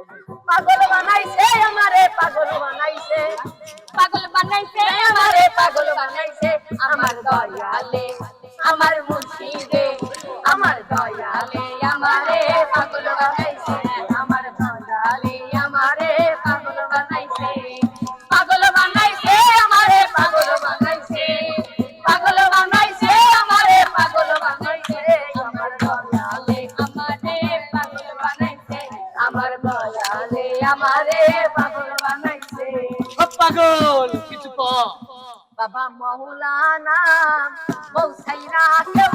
পাগল বানাইছে আমারে, পাগল বানাইছে। পাগল বানাইছে আমারে, পাগল বানাইছে আমার দয়ালে। আমার মুর্শিদে, আমার দয়ালে আমারে পাগল জানে আমারে পাগল বানাইছে। পাগল কিছু ক। বাবা মৌলানা বউ কেউ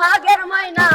ভাগের মাইনা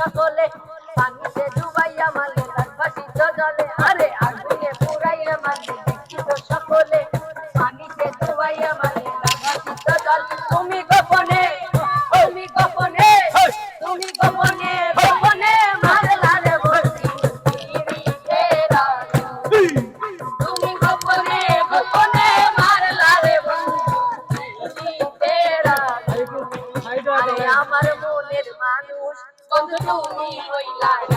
ਬੱਚਾ ਬੋਲੇ। তুমি রইলাই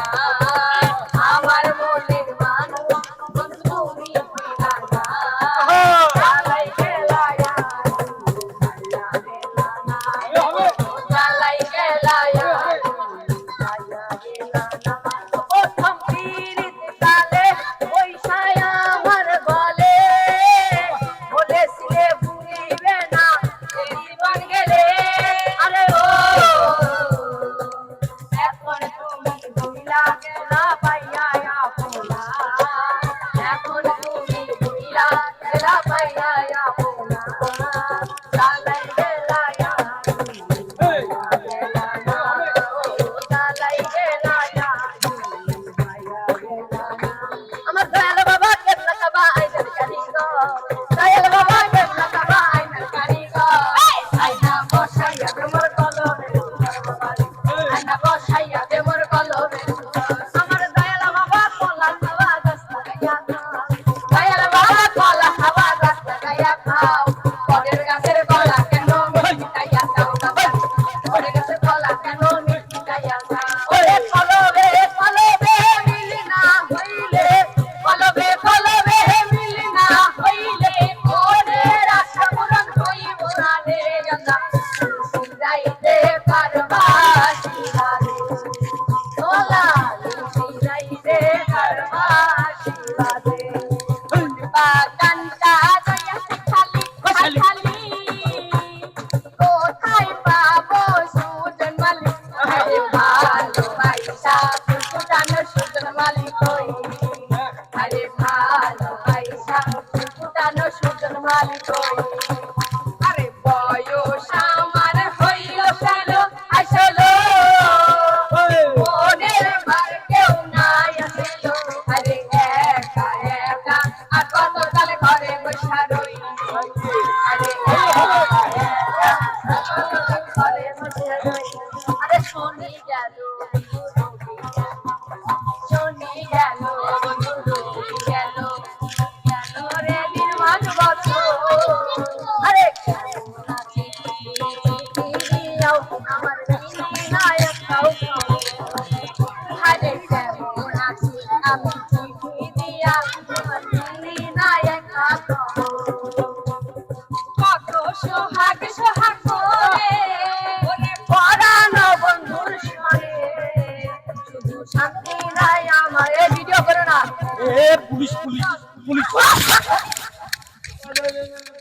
So how